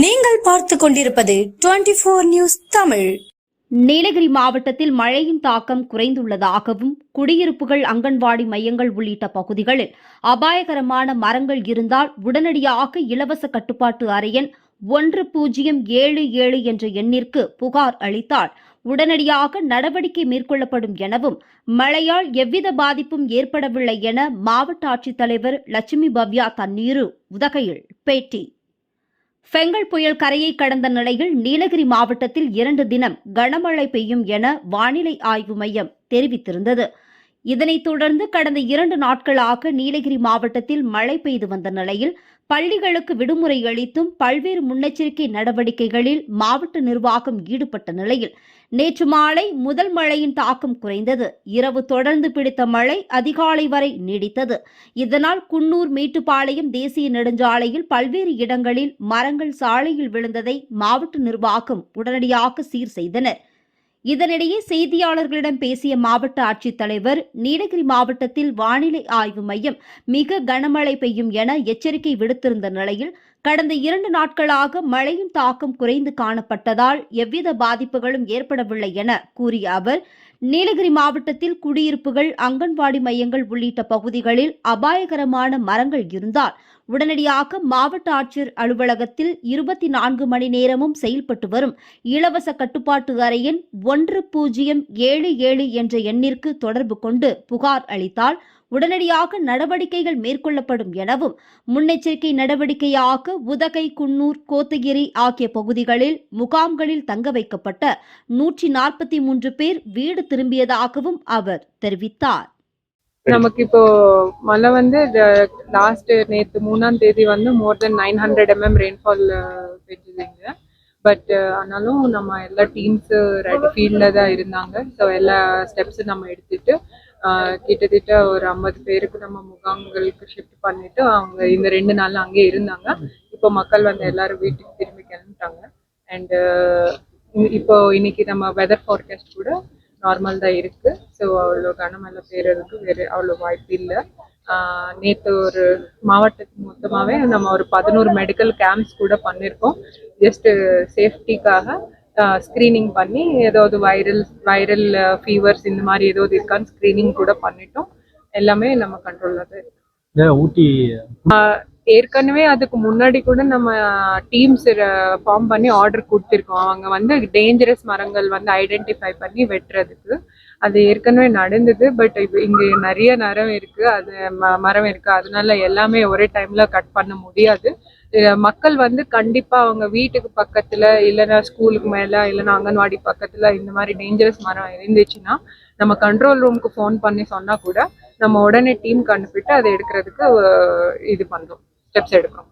நீங்கள் பார்த்து கொண்டிருப்பது twenty four news Tamil. Nilgiri மாவட்டத்தில் மழையின் தாக்கம் குறைந்துள்ளதாகவும் குடியிருப்புகள் அங்கன்வாடி மையங்கள் உள்ளிட்ட பகுதிகளில் அபாயகரமான மரங்கள் இருந்தால் உடனடியாக இலவச கட்டுப்பாட்டு அறையன் ஒன்று பூஜ்ஜியம் ஏழு ஏழு என்ற எண்ணிற்கு புகார் அளித்தால் உடனடியாக நடவடிக்கை மேற்கொள்ளப்படும் எனவும் மழையால் எவ்வித பாதிப்பும் ஏற்படவில்லை என மாவட்ட ஆட்சித்தலைவர் லட்சுமி பவ்யா தண்ணீரு உதகையில் பேட்டி. பெங்கல் புயல் கரையை கடந்த நிலையில் நீலகிரி மாவட்டத்தில் இரண்டு தினம் கனமழை பெய்யும் என வானிலை ஆய்வு மையம் தெரிவித்திருந்தது. இதனைத் தொடர்ந்து கடந்த இரண்டு நாட்களாக நீலகிரி மாவட்டத்தில் மழை பெய்து வந்த நிலையில் பள்ளிகளுக்கு விடுமுறை அளித்தும் பல்வேறு முன்னெச்சரிக்கை நடவடிக்கைகளில் மாவட்ட நிர்வாகம் ஈடுபட்ட நிலையில் நேற்று மாலை முதல் மழையின் தாக்கம் குறைந்தது. இரவு தொடர்ந்து பிடித்த மழை அதிகாலை வரை நீடித்தது. இதனால் குன்னூர் மேட்டுப்பாளையம் தேசிய நெடுஞ்சாலையில் பல்வேறு இடங்களில் மரங்கள் சாலையில் விழுந்ததை மாவட்ட நிர்வாகம் உடனடியாக சீர் செய்தனர். இதனிடையே செய்தியாளர்களிடம் பேசிய மாவட்ட ஆட்சித்தலைவர் நீலகிரி மாவட்டத்தில் வானிலை ஆய்வு மையம் மிக கனமழை பெய்யும் என எச்சரிக்கை விடுத்திருந்த நிலையில் கடந்த இரண்டு நாட்களாக மழையின் தாக்கம் குறைந்து காணப்பட்டதால் எவ்வித பாதிப்புகளும் ஏற்படவில்லை என கூறிய அவர் நீலகிரி மாவட்டத்தில் குடியிருப்புகள் அங்கன்வாடி மையங்கள் உள்ளிட்ட பகுதிகளில் அபாயகரமான மரங்கள் இருந்தால் உடனடியாக மாவட்ட ஆட்சியர் அலுவலகத்தில் இருபத்தி நான்கு மணி நேரமும் செயல்பட்டு வரும். இலவச கட்டுப்பாட்டு அறையின் ஒன்று பூஜ்ஜியம் ஏழு ஏழு என்ற எண்ணிற்கு தொடர்பு கொண்டு புகார் அளித்தால் உடனடியாக நடவடிக்கைகள் மேற்கொள்ளப்படும் எனவும் முன்னெச்சரிக்கை நடவடிக்கையாக உதகை குன்னூர் கோத்தகிரி ஆகிய பகுதிகளில் முகாம்களில் தங்க வைக்கப்பட்ட நூற்றி நாற்பத்தி மூன்று பேர் வீடு திரும்பியதாகவும் அவர் தெரிவித்தார். நமக்கு இப்போ மழை வந்து லாஸ்ட் நேற்று மூணாம் தேதி வந்து more than nine hundred mm rainfall பெஞ்சதுங்க but ஆனாலும் நம்ம எல்லா டீம்ஸ் ரெடி ஃபீல்டில் தான் இருந்தாங்க. ஸோ எல்லா ஸ்டெப்ஸும் நம்ம எடுத்துட்டு கிட்டத்தட்ட ஒரு ஐம்பது பேருக்கு நம்ம முகாம்களுக்கு ஷிஃப்ட் பண்ணிட்டு அவங்க இந்த ரெண்டு நாள் அங்கேயே இருந்தாங்க. இப்போ மக்கள் வந்து எல்லாரும் வீட்டுக்கு திரும்பி கிளம்பிட்டாங்க. அண்ட் இப்போ இன்னைக்கு நம்ம வெதர் ஃபார்காஸ்ட் கூட நார்மல் தான் இருக்கு. ஸோ அவ்வளோ கனமழை பெய்யறதுக்கு வேறு அவ்வளோ வாய்ப்பு இல்லை. நேற்று ஒரு மாவட்டத்துக்கு மொத்தமாகவே நம்ம ஒரு பதினோரு மெடிக்கல் கேம்ப்ஸ் கூட பண்ணியிருக்கோம் ஜஸ்ட் சேஃப்டிக்காக ஸ்க்ரீனிங் பண்ணி ஏதாவது வைரல் வைரல் ஃபீவர்ஸ் இந்த மாதிரி ஏதாவது இருக்கான்னு ஸ்க்ரீனிங் கூட பண்ணிட்டோம். எல்லாமே நம்ம கண்ட்ரோலில் தான் இருக்கு. ஊட்டி? ஏற்கனவே அதுக்கு முன்னாடி கூட நம்ம டீம்ஸ் ஃபார்ம் பண்ணி ஆர்டர் கொடுத்துருக்கோம். அவங்க வந்து டேஞ்சரஸ் மரங்கள் வந்து ஐடென்டிஃபை பண்ணி வெட்டுறதுக்கு. அது ஏற்கனவே நடந்தது பட் இப்போ இங்கே நிறைய மரம் இருக்கு. அது மரம் இருக்கு. அதனால எல்லாமே ஒரே டைம்ல கட் பண்ண முடியாது. மக்கள் வந்து கண்டிப்பா அவங்க வீட்டுக்கு பக்கத்துல இல்லைன்னா ஸ்கூலுக்கு மேல இல்லைன்னா அங்கன்வாடி பக்கத்துல இந்த மாதிரி டேஞ்சரஸ் மரம் இருந்துச்சுன்னா நம்ம கண்ட்ரோல் ரூமுக்கு ஃபோன் பண்ணி சொன்னா கூட நம்ம உடனே டீம் அனுப்பிட்டு அதை எடுக்கிறதுக்கு இது பண்ணுறோம் ஸ்டெப்ஸ் எடுக்கிறோம்.